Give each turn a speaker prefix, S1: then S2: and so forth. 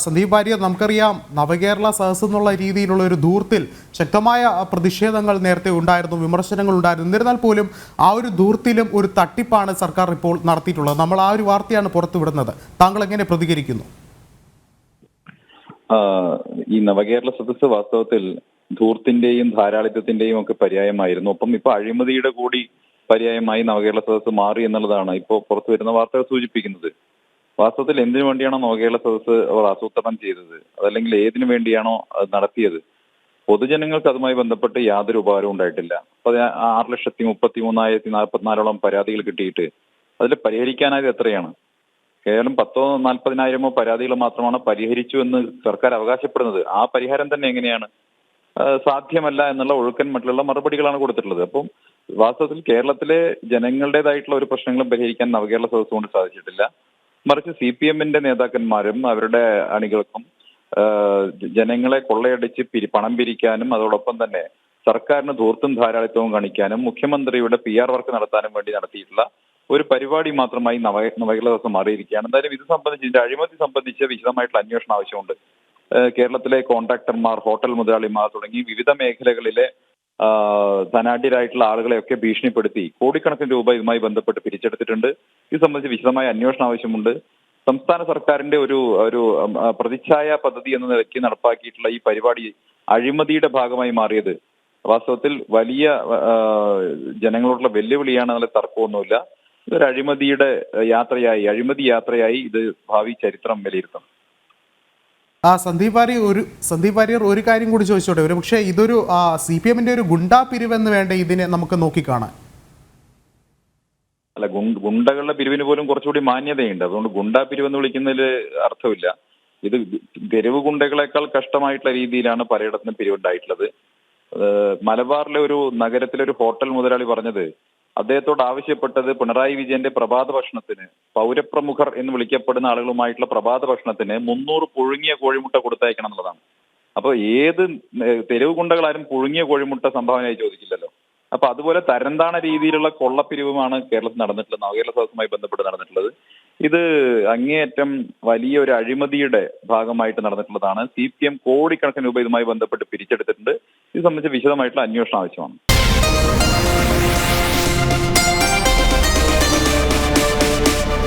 S1: സന്ദീപ് വാര്യർ നമുക്കറിയാം നവകേരള സദസ് എന്നുള്ള രീതിയിലുള്ള ഒരു ധൂർത്തിൽ ശക്തമായ പ്രതിഷേധങ്ങൾ നേരത്തെ ഉണ്ടായിരുന്നു വിമർശനങ്ങൾ ഉണ്ടായിരുന്നു. എന്നിരുന്നാൽ പോലും ആ ഒരു ധൂർത്തിലും ഒരു തട്ടിപ്പാണ് സർക്കാർ ഇപ്പോൾ നടത്തിയിട്ടുള്ളത്. നമ്മൾ ആ ഒരു വാർത്തയാണ് പുറത്തുവിടുന്നത്. താങ്കൾ എങ്ങനെ പ്രതികരിക്കുന്നു?
S2: ഈ നവകേരള സദസ് വാസ്തവത്തിൽ ധൂർത്തിന്റെയും ധാരാളിത്വത്തിന്റെയും ഒക്കെ പര്യായമായിരുന്നു. ഒപ്പം ഇപ്പൊ അഴിമതിയുടെ കൂടി പര്യായമായി നവകേരള സദസ് മാറി എന്നുള്ളതാണ് ഇപ്പോൾ പുറത്തു വരുന്ന വാർത്തകൾ സൂചിപ്പിക്കുന്നത്. വാസ്തവത്തിൽ എന്തിനു വേണ്ടിയാണോ നവകേരള സദസ്സ് അവർ ആസൂത്രണം ചെയ്തത്? അതല്ലെങ്കിൽ ഏതിനു വേണ്ടിയാണോ അത് നടത്തിയത്? പൊതുജനങ്ങൾക്ക് അതുമായി ബന്ധപ്പെട്ട് യാതൊരു ഉപകാരവും ഉണ്ടായിട്ടില്ല. ആറ് ലക്ഷത്തി മുപ്പത്തി മൂന്നായിരത്തി നാൽപ്പത്തിനാലോളം പരാതികൾ കിട്ടിയിട്ട് അതിൽ പരിഹരിക്കാനായത് എത്രയാണ്? കേവലം പത്തോ നാൽപ്പതിനായിരമോ പരാതികൾ മാത്രമാണ് പരിഹരിച്ചു എന്ന് സർക്കാർ അവകാശപ്പെടുന്നത്. ആ പരിഹാരം തന്നെ എങ്ങനെയാണ്? സാധ്യമല്ല എന്നുള്ള ഒഴുക്കൻ മറ്റുള്ള മറുപടികളാണ് കൊടുത്തിട്ടുള്ളത്. അപ്പം വാസ്തവത്തിൽ കേരളത്തിലെ ജനങ്ങളുടേതായിട്ടുള്ള ഒരു പ്രശ്നങ്ങളും പരിഹരിക്കാൻ നവകേരള സദസ്സ് കൊണ്ട് സാധിച്ചിട്ടില്ല. മറിച്ച് സി പി എമ്മിന്റെ നേതാക്കന്മാരും അവരുടെ അണികൾക്കും ജനങ്ങളെ കൊള്ളയടിച്ച് പണം പിരിക്കാനും അതോടൊപ്പം തന്നെ സർക്കാരിന് ധൂർത്തും ധാരാളിത്തവും കാണിക്കാനും മുഖ്യമന്ത്രിയുടെ പി ആർ വർക്ക് നടത്താനും വേണ്ടി നടത്തിയിട്ടുള്ള ഒരു പരിപാടി മാത്രമായി നവ നവകേരള ദിവസം മാറിയിരിക്കുകയാണ്. എന്തായാലും ഇത് സംബന്ധിച്ച് ഇതിന്റെ അഴിമതി സംബന്ധിച്ച് വിശദമായിട്ടുള്ള അന്വേഷണം ആവശ്യമുണ്ട്. കേരളത്തിലെ കോൺട്രാക്ടർമാർ ഹോട്ടൽ മുതലാളിമാർ തുടങ്ങി വിവിധ മേഖലകളിലെ ധനാഢ്യരായിട്ടുള്ള ആളുകളെയൊക്കെ ഭീഷണിപ്പെടുത്തി കോടിക്കണക്കിന് രൂപ ഇതുമായി ബന്ധപ്പെട്ട് പിരിച്ചെടുത്തിട്ടുണ്ട്. ഇത് സംബന്ധിച്ച് വിശദമായ അന്വേഷണം ആവശ്യമുണ്ട്. സംസ്ഥാന സർക്കാരിന്റെ ഒരു ഒരു പ്രതിച്ഛായ പദ്ധതി എന്ന നിലയ്ക്ക് നടപ്പാക്കിയിട്ടുള്ള ഈ പരിപാടി അഴിമതിയുടെ ഭാഗമായി മാറിയത്. വാസ്തവത്തിൽ വലിയ ജനങ്ങളോടുള്ള വെല്ലുവിളിയാണ് എന്നുള്ള തർക്കമൊന്നുമില്ല. ഇതൊരു അഴിമതിയുടെ യാത്രയായി അഴിമതി യാത്രയായി ഇത് ഭാവി ചരിത്രം വിലയിരുത്തണം
S1: ആ സന്ദീപ് വാര്യർ ഒരു സന്ദീപ് വാര്യർ ഒരു കാര്യം കൂടി ചോദിച്ചോട്ടെ? ഒരു പക്ഷേ ഇതൊരു സി പി എമ്മിന്റെ ഒരു ഗുണ്ടാ പിരിവെന്ന് വേണ്ട ഇതിനെ നമുക്ക് നോക്കിക്കാണാൻ.
S2: അല്ല ഗുണ്ടകളുടെ പിരിവിന് പോലും കുറച്ചുകൂടി മാന്യതയുണ്ട്. അതുകൊണ്ട് ഗുണ്ടാ പിരിവെന്ന് വിളിക്കുന്നതിൽ അർത്ഥമില്ല. ഇത് തെരുവ് ഗുണ്ടകളെക്കാൾ കഷ്ടമായിട്ടുള്ള രീതിയിലാണ് പലയിടത്തും പിരിവുണ്ടായിട്ടുള്ളത്. മലബാറിലെ ഒരു നഗരത്തിലെ ഒരു ഹോട്ടൽ മുതലാളി പറഞ്ഞത് അദ്ദേഹത്തോട് ആവശ്യപ്പെട്ടത് പിണറായി വിജയന്റെ പ്രഭാത ഭക്ഷണത്തിന് പൗരപ്രമുഖർ എന്ന് വിളിക്കപ്പെടുന്ന ആളുകളുമായിട്ടുള്ള പ്രഭാത ഭക്ഷണത്തിന് മുന്നൂറ് പുഴുങ്ങിയ കോഴിമുട്ട കൊടുത്തയക്കണം എന്നുള്ളതാണ്. അപ്പൊ ഏത് തെരുവ് ഗുണ്ടകളാരും പുഴുങ്ങിയ കോഴിമുട്ട സംഭാവനയായി ചോദിക്കില്ലല്ലോ. അപ്പൊ അതുപോലെ തരംതാണ രീതിയിലുള്ള കൊള്ളപ്പിരിവുമാണ് കേരളത്തിൽ നടന്നിട്ടുള്ളത് നവകേരള സദസ്സുമായി ബന്ധപ്പെട്ട് നടന്നിട്ടുള്ളത്. ഇത് അങ്ങേയറ്റം വലിയ ഒരു അഴിമതിയുടെ ഭാഗമായിട്ട് നടന്നിട്ടുള്ളതാണ്. സി പി എം കോടിക്കണക്കിന് രൂപ ഇതുമായി ബന്ധപ്പെട്ട് പിരിച്ചെടുത്തിട്ടുണ്ട്. ഇത് സംബന്ധിച്ച് വിശദമായിട്ടുള്ള അന്വേഷണം ആവശ്യമാണ്.